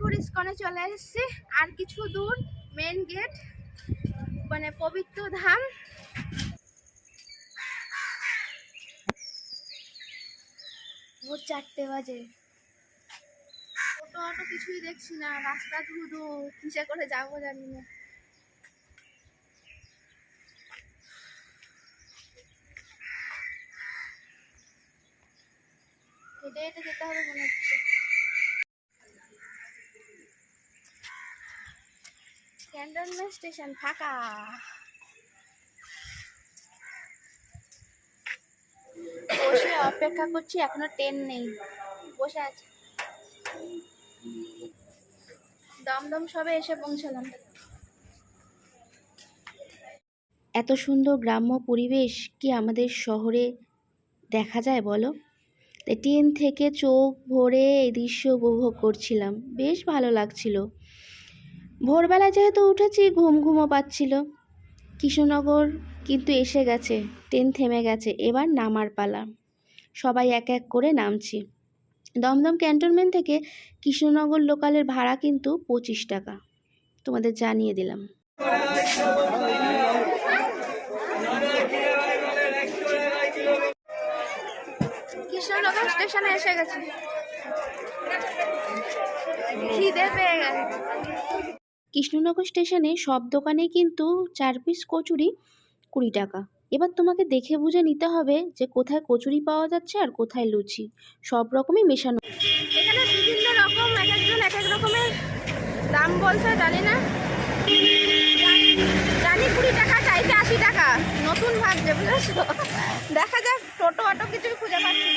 মায়াপুর ইস্কনে চলে এসেছি। আর কিছু দূর মেন গেট মানে পবিত্র ধাম। ভোর চারটে বাজে। টোটো অটো কিছুই দেখছি না, রাস্তা ধুধু কিসে করে যাব জানি না। হেঁটে হেঁটে যেতে হবে মনে হচ্ছে। ক্যান্টনমেন্ট স্টেশন, ফাঁকা। বসে অপেক্ষা করছি, এখনও ট্রেন নেই। বসে আছি। দমদম সবে এসে পৌঁছলাম। এত সুন্দর গ্রাম্য পরিবেশ কি আমাদের শহরে দেখা যায় বলো? ট্রেন থেকে চোখ ভরে এই দৃশ্য উপভোগ করছিলাম। বেশ ভালো লাগছিল। ভোরবেলা যেহেতু উঠেছি, ঘুম ঘুমও পাচ্ছিল। কৃষ্ণনগর কিন্তু এসে গেছে, ট্রেন থেমে গেছে, এবার নামার পালা। সবাই এক এক করে নামছি। দমদম ক্যান্টনমেন্ট থেকে কৃষ্ণনগর লোকালের ভাড়া কিন্তু পঁচিশ টাকা। তোমাদের জানিয়ে দিলাম। কৃষ্ণনগর স্টেশনে এসে গেছি। খিদে পেয়ে গেছে। কৃষ্ণনগর স্টেশনে সব দোকানে কিন্তু চার পিস কচুরি কুড়ি টাকা। এবার তোমাকে দেখে বুঝে নিতে হবে যে কোথায় কচুরি পাওয়া যাচ্ছে আর কোথায় লুচি। সব রকমই মেশানো। এখানে বিভিন্ন রকম, এক একজন, এক এক রকমের দাম বলছে, জানি না। জানি- কুড়ি টাকা, চাইছে আশি টাকা। নতুন ভাবছে বুঝেছ দেখা যাক, টোটো অটো কিছুই খুঁজে পাচ্ছি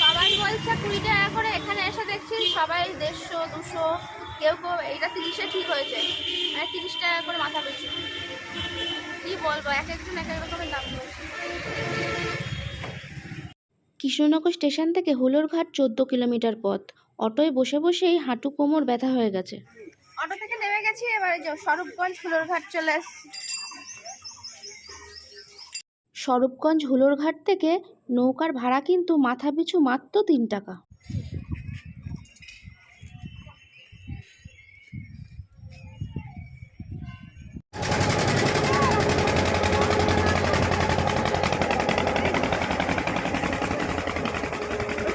সবাই বলছে কুড়ি টাকা করে এখানে এসে দেখছি সবাই দেড়শো দুশো কেউ কেউ এইটা ঠিক হয়েছে। মানে তিরিশ টাকা করে মাথা পিছু কি বলব এক একজন এক এক রকমের দাম বলছে। কৃষ্ণনগর স্টেশন থেকে হুলোরঘাট চোদ্দ কিলোমিটার পথ। অটোয় বসে বসেই হাঁটু কোমর ব্যথা হয়ে গেছে। অটো থেকে নেমে গেছি এবারে স্বরূপগঞ্জ ফুলরঘাট চলে এসছি। স্বরূপগঞ্জ হুলোরঘাট থেকে নৌকার ভাড়া কিন্তু মাথা পিছু মাত্র তিন টাকা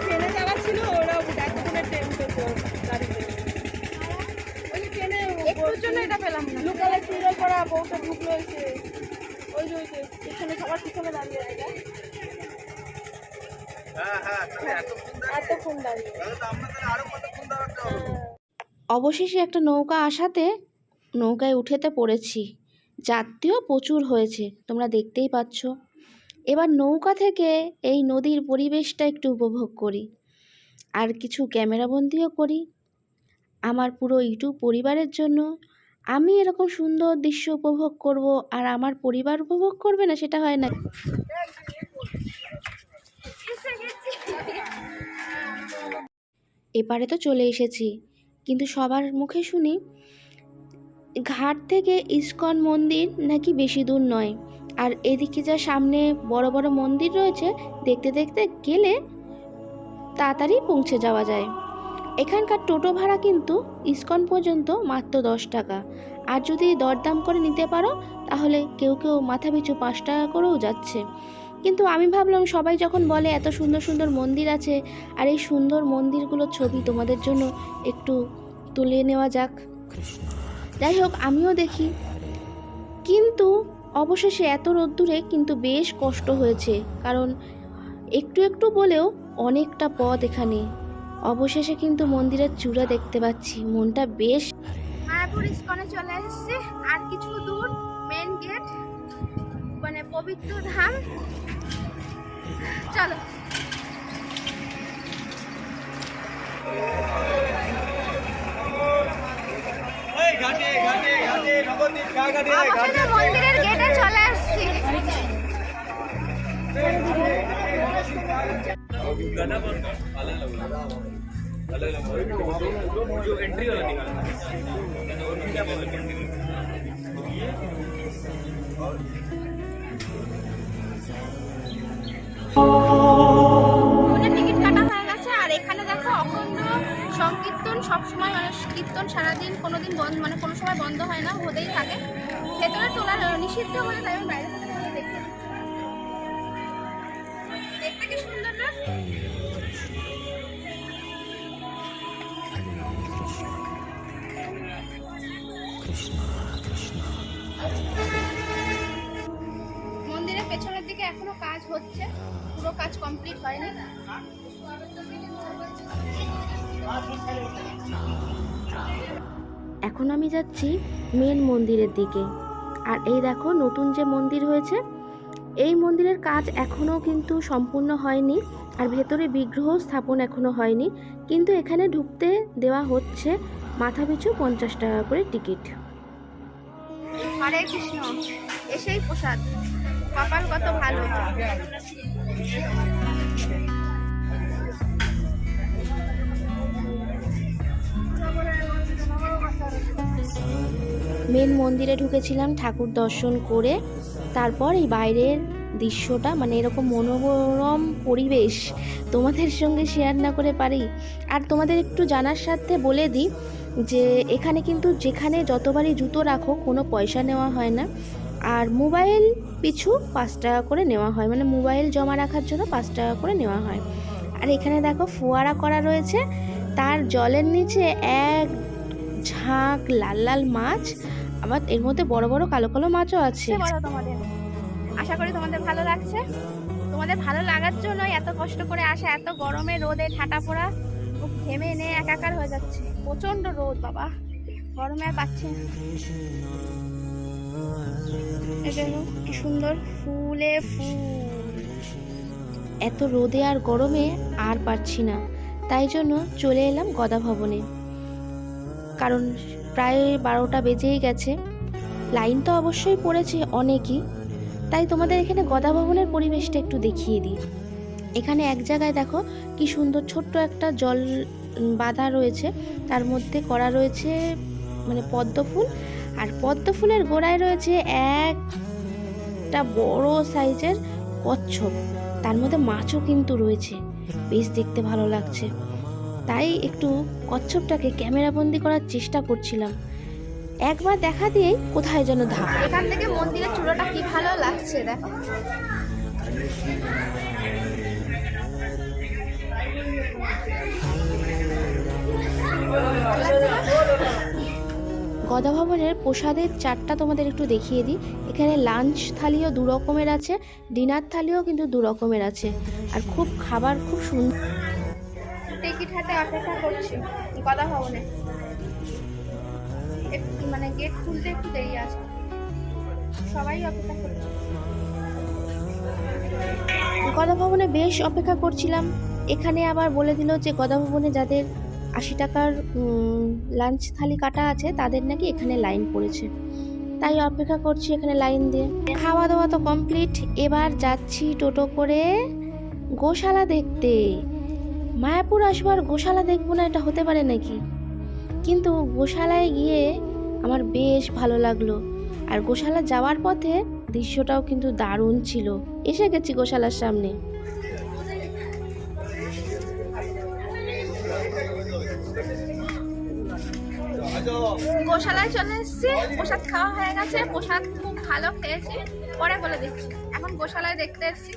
ট্রেনে যাওয়ার ছিল ওরা এতক্ষণে ট্রেন পেতো গাড়িতে ওই ট্রেনে একটুর জন্য এটা পেলাম না। লোকালে ছিল করা বউটা ঢুকলো এসে ওই যে ওই যে পিছনে সবার পিছনে দাঁড়িয়ে আছে এতক্ষণ দাঁড়িয়ে হ্যাঁ। অবশেষে একটা নৌকা আসাতে নৌকায় উঠেতে পড়েছি। যাত্রীও প্রচুর হয়েছে তোমরা দেখতেই পাচ্ছ। এবার নৌকা থেকে এই নদীর পরিবেশটা একটু উপভোগ করি। আর কিছু ক্যামেরাবন্দিও করি। আমার পুরো ইউটিউব পরিবারের জন্য, আমি এরকম সুন্দর দৃশ্য উপভোগ করব আর আমার পরিবার উপভোগ করবে না সেটা হয় না। এপারে তো চলে এসেছি, কিন্তু সবার মুখে শুনি, ঘাট থেকে ইস্কন মন্দির নাকি বেশি দূর নয়, আর এদিকে যা সামনে বড় বড় মন্দির রয়েছে, দেখতে দেখতে গেলে তাড়াতাড়ি পৌঁছে যাওয়া যায়। এখানকার টোটো ভাড়া কিন্তু ইস্কন পর্যন্ত মাত্র দশ টাকা। আর যদি দরদাম করে নিতে পারো, তাহলে কেউ কেউ মাথা পিছু পাঁচ টাকা করেও যাচ্ছে। কিন্তু আমি ভাবলাম, সবাই যখন বলে এত সুন্দর সুন্দর মন্দির আছে, আর এই সুন্দর মন্দিরগুলোর ছবি তোমাদের জন্য একটু তুলে নেওয়া যাক। যাই হোক, আমিও দেখি। কিন্তু অবশেষে এত রোদ্দুরে কিন্তু বেশ কষ্ট হয়েছে, কারণ একটু একটু বলেও অনেকটা পথ এখানে অবশেষে কিন্তু মন্দিরের চূড়া দেখতে পাচ্ছি। মনটা বেশ মায়াপুর ইস্কনে চলে এসেছি। আর কিছু দূর মেন গেট মানে পবিত্র ধাম। চলো। ঘাটে ঘাটে ঘাটে নবদ্বীপ টিকিট কাটা হয়ে গেছে, আর এখানে দেখো অখণ্ড সংকীর্তন সবসময় মানে কীর্তন সারাদিন, কোনোদিন বন্ধ মানে কোনো সময় বন্ধ হয় না, হতেই থাকে। ভেতরে তোলা নিষিদ্ধ বলে তাই আমি হচ্ছে। পুরো কাজ কমপ্লিট হয়নি। এখন আমি যাচ্ছি মেন মন্দিরের দিকে। আর এই দেখো নতুন যে মন্দির হয়েছে এই মন্দিরের কাজ এখনও কিন্তু সম্পূর্ণ হয়নি আর ভেতরে বিগ্রহ স্থাপন এখনও হয়নি। কিন্তু এখানে ঢুকতে দেওয়া হচ্ছে মাথা পিছু পঞ্চাশ টাকা করে টিকিট। হরে কৃষ্ণ এসেই প্রসাদ। কপাল কত ভালো। মেন মন্দিরে ঢুকেছিলাম, ঠাকুর দর্শন করে, তারপর এই বাইরের দৃশ্যটা মানে এরকম মনোরম পরিবেশ তোমাদের সঙ্গে শেয়ার না করে পারি। আর তোমাদের একটু জানার সাথে বলে দিই যে, এখানে কিন্তু যেখানে যতবারই জুতো রাখো, কোনো পয়সা নেওয়া হয় না। আর মোবাইল পিছু পাঁচ টাকা করে নেওয়া হয়। মানে মোবাইল জমা রাখার জন্য পাঁচ টাকা করে নেওয়া হয়। আর এখানে দেখো ফোয়ারা করা রয়েছে। তার জলের নিচে এক ঝাঁক লাল লাল মাছ, আবার এর মধ্যে বড় বড় কালো কালো মাছও আছে। তোমাদের। আশা করি তোমাদের ভালো লাগছে। তোমাদের ভালো লাগার জন্যই এত কষ্ট করে আসা, এত গরমে রোদে ঠাটা পোড়া ঘেমে নে, একাকার হয়ে যাচ্ছে। প্রচণ্ড রোদ, বাবা। গরমে আর পাচ্ছে সুন্দর ফুলে ফুল। এত রোদে আর গরমে আর পারছি না। তাই জন্য চলে এলাম গদা ভবনে। কারণ প্রায় বারোটা বেজেই গেছে। লাইন তো অবশ্যই পড়েছে অনেকই। তাই তোমাদের এখানে গদা ভবনের পরিবেশটা একটু দেখিয়ে দিই। এখানে এক জায়গায় দেখো কি সুন্দর ছোট্ট একটা জল বাঁধা রয়েছে। তার মধ্যে করা রয়েছে মানে পদ্ম ফুল আর পদ্ম ফুলের গোড়ায় রয়েছে একটা বড় সাইজের কচ্ছপ। তার মধ্যে মাছও কিন্তু রয়েছে। বেশ দেখতে ভালো লাগছে। তাই একটু কচ্ছপটাকে ক্যামেরাবন্দি করার চেষ্টা করছিলাম। একবার দেখা দিয়েই কোথায় যেন ধাপ। এখান থেকে মন্দিরের চূড়োটা কি ভালো লাগছে দেখো। গদা ভবনের প্রসাদের চারটা তোমাদের একটু দেখিয়ে দিই। এখানে লাঞ্চ থালিও দু রকমের আছে ডিনার থালিও কিন্তু দু রকমের আছে। আর খুব খাবার খুব সুন্দর টিকিট হাতে অপেক্ষা করছি কথা ভবনে মানে গেট খুলতে একটু দেরি আছে। সবাই অপেক্ষা করছে। গদা ভবনে বেশ অপেক্ষা করছিলাম। এখানে আবার বলে দিল যে গদা ভবনে যাদের আশি টাকার লাঞ্চ থালি কাটা আছে, তাদের নাকি এখানে লাইন পড়েছে। তাই অপেক্ষা করছি এখানে লাইন দিয়ে। খাওয়া দাওয়া তো কমপ্লিট এবার যাচ্ছি টোটো করে গোশালা দেখতে। মায়াপুর আসবার গোশালা দেখব না, এটা হতে পারে নাকি? কিন্তু গোশালায় গিয়ে আমার বেশ ভালো লাগল। আর গোশালা যাওয়ার পথে দৃশ্যটাও কিন্তু দারুণ ছিল। এসে গেছি গোশালার সামনে। গোশালায় চলে এসেছি। প্রসাদ খাওয়া হয়ে গেছে। প্রসাদ খুব ভালো খেয়েছি। পরে বলে দিচ্ছি। এখন গোশালায় দেখতে এসেছি।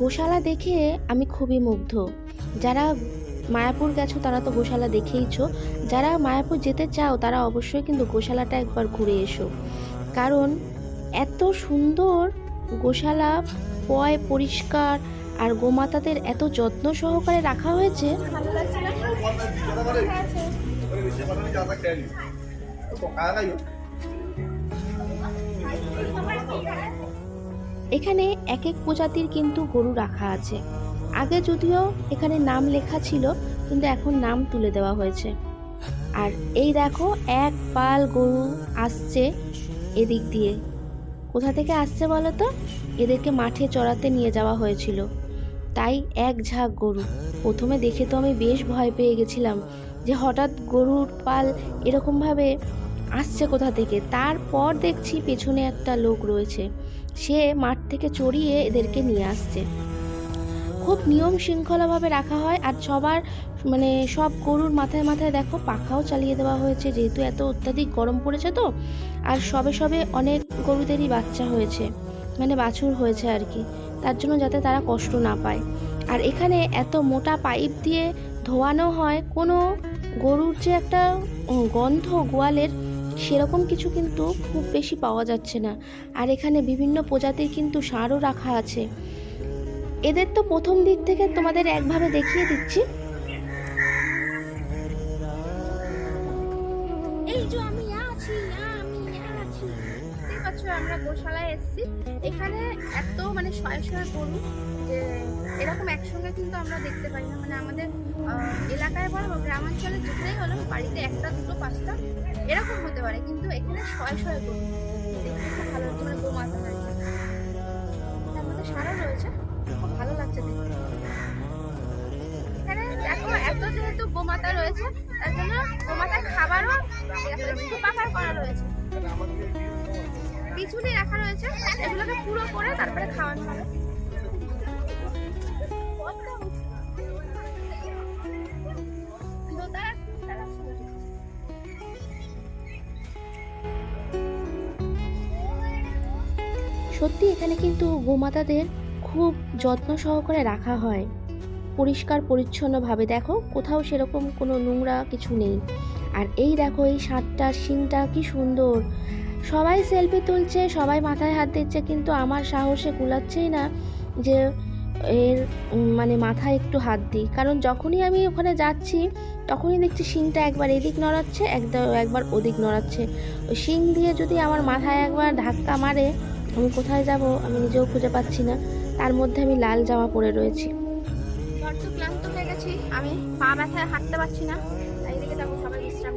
গোশালা দেখে আমি খুবই মুগ্ধ। যারা মায়াপুর গেছো, তারা তো গোশালা দেখেইছো যারা মায়াপুর যেতে চাও, তারা অবশ্যই কিন্তু গোশালাটা একবার ঘুরে এসো। কারণ এত সুন্দর গোশালা, পয় পরিষ্কার, আর গোমাতাদের এত যত্ন সহকারে রাখা হয়েছে? এখানে এক এক প্রজাতির কিন্তু গরু রাখা আছে। আগে যদিও এখানে নাম লেখা ছিল, কিন্তু এখন নাম তুলে দেওয়া হয়েছে। আর এই দেখো, এক পাল গরু আসছে এদিক দিয়ে। কোথা থেকে আসছে বলো তো এদেরকে মাঠে চড়াতে নিয়ে যাওয়া হয়েছিল। তাই এক ঝাঁক গরু। প্রথমে দেখে তো আমি বেশ ভয় পেয়ে গেছিলাম যে হঠাৎ গরুর পাল এরকমভাবে আসছে কোথা থেকে। তারপর দেখছি পেছনে একটা লোক রয়েছে। সে মাঠ থেকে চড়িয়ে এদেরকে নিয়ে আসছে। খুব নিয়ম শৃঙ্খলাভাবে রাখা হয় আর সবার মানে সব গরুর মাথায় মাথায় দেখো পাখাও চালিয়ে দেওয়া হয়েছে, যেহেতু এত অত্যাধিক গরম পড়েছে তো, আর সবে সবে অনেক গরুদেরই বাচ্চা হয়েছে মানে বাছুর হয়েছে আর কি, তার জন্য যাতে তারা কষ্ট না পায়। আর এখানে এত মোটা পাইপ দিয়ে ধোয়ানো হয়, কোনো গরুর যে একটা গন্ধ গোয়ালের সেরকম কিছু কিন্তু খুব বেশি পাওয়া যাচ্ছে না। আর এখানে বিভিন্ন প্রজাতির কিন্তু সারও রাখা আছে। এদের তো প্রথম দিক থেকে তোমাদের একভাবে দেখিয়ে দিচ্ছি। আমরা গোশালায় এসেছি। এখানে এত মানে যে এরকম একসঙ্গে কিন্তু আমরা দেখতে না। মানে আমাদের এলাকায় হলো, বাড়িতে একটা, দুটো, পাঁচটা, এরকম হতে পারে। কিন্তু এখানে শয়ে শয়ে গরু। যেহেতু গোমাতা রয়েছে, তার জন্য গোমাতার খাবারও পাকার করা রয়েছে পিছুনি রাখা রয়েছে, এগুলোকে পুরো করে তারপরে খাওয়ানো হবে। সত্যি এখানে কিন্তু গোমাতাদের খুব যত্ন সহকারে রাখা হয় পরিষ্কার, পরিচ্ছন্নভাবে দেখো, কোথাও সেরকম কোনো নোংরা কিছু নেই। আর এই দেখো, এই ষাটটা শিংটা কি সুন্দর। সবাই সেলফি তুলছে, সবাই মাথায় হাত দিচ্ছে, কিন্তু আমার সাহসে কুলাচ্ছেই না যে এর মানে মাথায় একটু হাত দিই। কারণ যখনই আমি ওখানে যাচ্ছি, তখনই দেখছি শিংটা একবার এদিক নড়াচ্ছে একদম একবার ওদিক নড়াচ্ছে। ওই শিং দিয়ে যদি আমার মাথায় একবার ধাক্কা মারে, আমি কোথায় যাব, আমি নিজেও খুঁজে পাচ্ছি না। তার মধ্যে আমি লাল জামা পরে রয়েছি। ক্লান্ত হয়ে গেছি। আমি পা ব্যথায় হাঁটতে পারছি না। তাই দেখো সবাই বিশ্রাম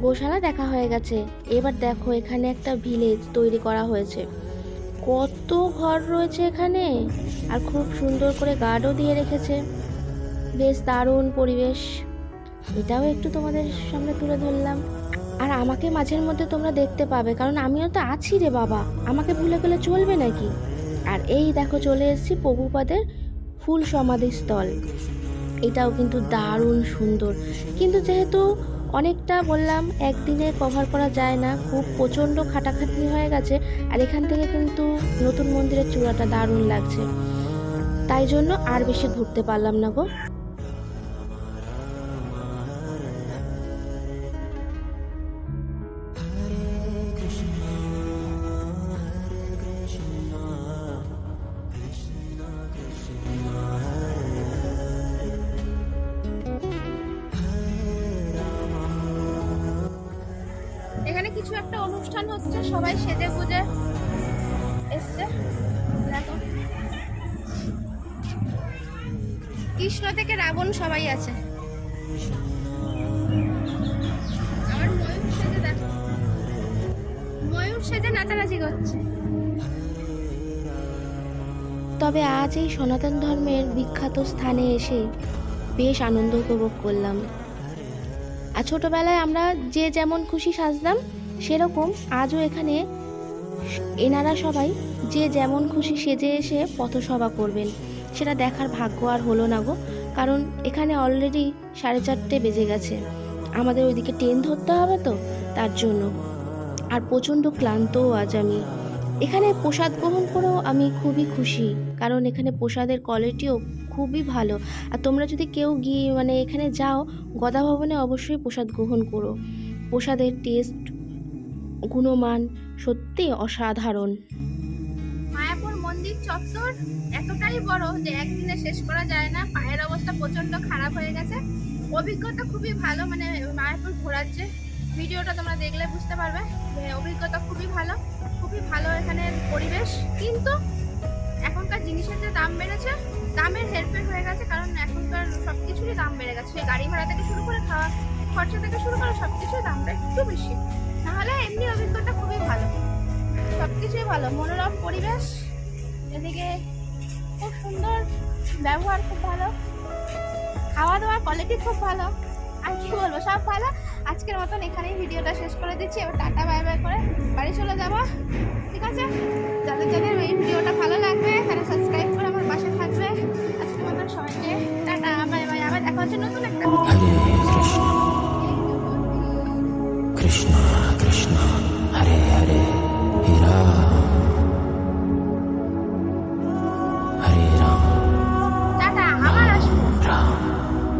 গোশালা দেখা হয়ে গেছে। এবার দেখো এখানে একটা ভিলেজ তৈরি করা হয়েছে। কত ঘর রয়েছে এখানে। আর খুব সুন্দর করে গার্ডও দিয়ে রেখেছে। বেশ দারুণ পরিবেশ। এটাও একটু তোমাদের সামনে তুলে ধরলাম। আর আমাকে মাঝের মধ্যে তোমরা দেখতে পাবে। কারণ আমিও তো আছি রে বাবা। আমাকে ভুলে গেলে চলবে নাকি? আর এই দেখো চলে এসেছি প্রভুপাদের ফুল সমাধিস্থল এটাও কিন্তু দারুণ সুন্দর। কিন্তু যেহেতু অনেকটা বললাম, একদিনে কভার করা যায় না, খুব প্রচণ্ড খাটাখাটনি হয়ে গেছে, আর এখান থেকে কিন্তু নতুন মন্দিরের চূড়াটা দারুণ লাগছে। তাই জন্য আর বেশি ঘুরতে পারলাম না গো। অনুষ্ঠান হচ্ছে, সবাই সেজে গুজে এসছে। কৃষ্ণ থেকে রাবণ সবাই আছে। ময়ূর নাচানাচি করছে। তবে আজ এই সনাতন ধর্মের বিখ্যাত স্থানে এসে বেশ আনন্দ উপভোগ করলাম। আর ছোটোবেলায় আমরা যে যেমন খুশি সাজতাম সেরকম আজও এখানে এনারা সবাই যে যেমন খুশি সেজে এসে পথসভা করবেন। সেটা দেখার ভাগ্য আর হলো না গো, কারণ এখানে অলরেডি সাড়ে চারটে বেজে গেছে। আমাদের ওইদিকে ট্রেন ধরতে হবে তো, তার জন্য। আর প্রচণ্ড ক্লান্তও আজ আমি। এখানে প্রসাদ গ্রহণ করেও আমি খুবই খুশি, কারণ এখানে প্রসাদের কোয়ালিটিও খুবই ভালো। আর তোমরা যদি কেউ গিয়ে মানে এখানে যাও, গদা ভবনে অবশ্যই প্রসাদ গ্রহণ করো। প্রসাদের টেস্ট গুণমান সত্যি অসাধারণ। মায়াপুর মন্দির চত্বর এতটাই বড় যে একদিনে শেষ করা যায় না। পায়ের অবস্থা প্রচণ্ড খারাপ হয়ে গেছে। অভিজ্ঞতা খুবই ভালো মানে মায়াপুর ঘোরার যে ভিডিওটা তোমরা দেখলে বুঝতে পারবে অভিজ্ঞতা খুবই ভালো খুবই ভালো এখানে পরিবেশ। কিন্তু এখনকার জিনিসের যে দাম বেড়েছে, দামের হেরফের হয়ে গেছে, কারণ এখনকার সব কিছুরই দাম বেড়ে গেছে। গাড়ি ভাড়া থেকে শুরু করে খাওয়া খরচা থেকে শুরু করে সব কিছুর দামটা একটু বেশি। নাহলে এমনি অভিজ্ঞতা খুবই ভালো। সব কিছুই ভালো। মনোরম পরিবেশ, এদিকে খুব সুন্দর ব্যবহার, খুব ভালো। খাওয়া দাওয়ার কোয়ালিটি খুব ভালো। আর কি বলব, সব ভালো। আজকের মতন এখানেই ভিডিওটা শেষ করে দিচ্ছি। এবার টাটা বাই বাই করে বাড়ি চলে যাব। ঠিক আছে? যাদের যাদের এই ভিডিওটা ভালো লাগবে, তারা সাবস্ক্রাইব করে আমার পাশে থাকবে। আজকের মতন সবাইকে টাটা বাই বাই আবার দেখা হচ্ছে নতুন একটা